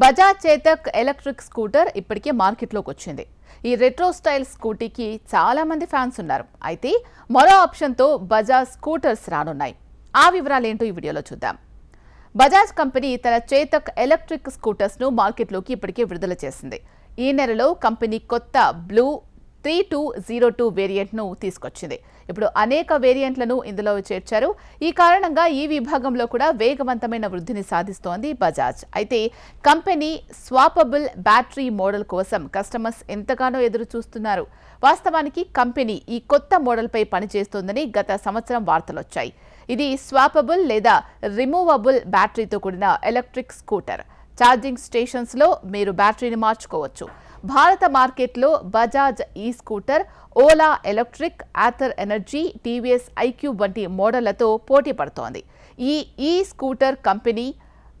Bajaj Chetak electric scooter ఇప్పటికే మార్కెట్లోకి వచ్చింది. ఈ రెట్రో స్టైల్ స్కూటీకి చాలామంది ఫ్యాన్స్ ఉన్నారు. అయితే మరో ఆప్షన్తో బజాజ్ స్కూటర్స్ రానున్నాయి. ఆ వివరాలు ఏంటో ఈ వీడియోలో చూద్దాం. బజాజ్ కంపెనీ తన చేతక్ ఎలక్ట్రిక్ స్కూటర్స్ను మార్కెట్లోకి ఇప్పటికే విడుదల చేసింది. ఈ నెలలో కంపెనీ కొత్త blue three two zero two వేరియంట్ను తీసుకొచ్చింది. ఇప్పుడు అనేక వేరియంట్లను ఇందులో చేర్చారు. ఈ కారణంగా ఈ విభాగంలో కూడా వేగవంతమైన వృద్ధిని సాధిస్తోంది బజాజ్. అయితే కంపెనీ స్వాపబుల్ బ్యాటరీ మోడల్ కోసం కస్టమర్స్ ఎంతగానో ఎదురు చూస్తున్నారు వాస్తవానికి కంపెనీ ఈ కొత్త మోడల్పై పనిచేస్తోందని గత సంవత్సరం వార్తలొచ్చాయి. ఇది స్వాపబుల్ లేదా రిమూవబుల్ బ్యాటరీతో కూడిన ఎలక్ట్రిక్ స్కూటర్. ఛార్జింగ్ స్టేషన్స్లో మీరు బ్యాటరీని మార్చుకోవచ్చు. భారత మార్కెట్లో బజాజ్ ఈ scooter Ola electric Ather energy TVS iQube వంటి మోడళ్ళతో పోటీ పడుతోంది. ఈ ఈ స్కూటర్ కంపెనీ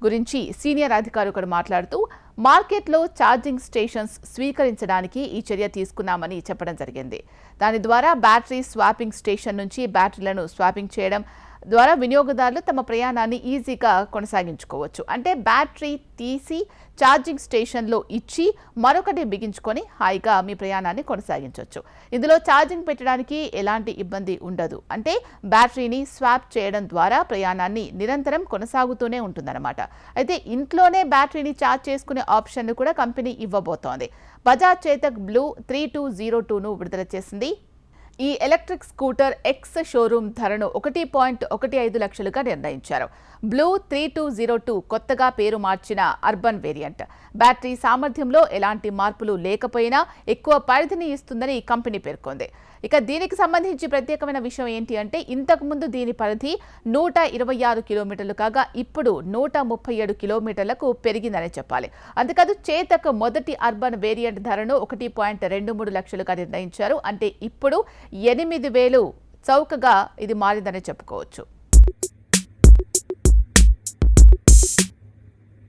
గురించి సీనియర్ అధికారి ఒకరు మాట్లాడుతూ మార్కెట్లో ఛార్జింగ్ స్టేషన్స్ స్వీకరించడానికి ఈ చర్య తీసుకున్నామని చెప్పడం జరిగింది. దాని ద్వారా బ్యాటరీ స్వాపింగ్ స్టేషన్ నుంచి బ్యాటరీలను స్వాపింగ్ చేయడం ద్వారా వినియోగదారులు తమ ప్రయాణాన్ని ఈజీగా కొనసాగించుకోవచ్చు. అంటే బ్యాటరీ తీసి ఛార్జింగ్ స్టేషన్లో ఇచ్చి మరొకటి బిగించుకొని హాయిగా మీ ప్రయాణాన్ని కొనసాగించవచ్చు ఇందులో ఛార్జింగ్ పెట్టడానికి ఎలాంటి ఇబ్బంది ఉండదు. అంటే బ్యాటరీని స్వాప్ చేయడం ద్వారా ప్రయాణాన్ని నిరంతరం కొనసాగుతూనే ఉంటుందన్నమాట. అయితే ఇంట్లోనే బ్యాటరీని ఛార్జ్ చేసుకునే ఆప్షన్ను కూడా కంపెనీ ఇవ్వబోతోంది. Bajaj Chetak blue three two zero టూను విడుదల చేసింది. ఈ ఎలక్ట్రిక్ స్కూటర్ ఎక్స్ షోరూమ్ ధరను ఒకటి పాయింట్ ఒకటి ఐదు లక్షలుగా నిర్ణయించారు. Blue three two zero two కొత్తగా పేరు మార్చిన అర్బన్ వేరియంట్. బ్యాటరీ సామర్థ్యంలో ఎలాంటి మార్పులు లేకపోయినా ఎక్కువ పరిధిని ఇస్తుందని ఈ కంపెనీ పేర్కొంది. ఇక దీనికి సంబంధించి ప్రత్యేకమైన విషయం ఏంటి అంటే ఇంతకుముందు దీని పరిధి నూట ఇరవై ఆరు కిలోమీటర్లు కాగా ఇప్పుడు నూట ముప్పై ఏడు కిలోమీటర్లకు పెరిగిందనే చెప్పాలి. అంతేకాదు చేతక మొదటి అర్బన్ వేరియంట్ ధరను ఒకటి పాయింట్ రెండు మూడు లక్షలుగా నిర్ణయించారు. అంటే ఇప్పుడు ఎనిమిది వేలు చౌకగా ఇది మారిందని చెప్పుకోవచ్చు.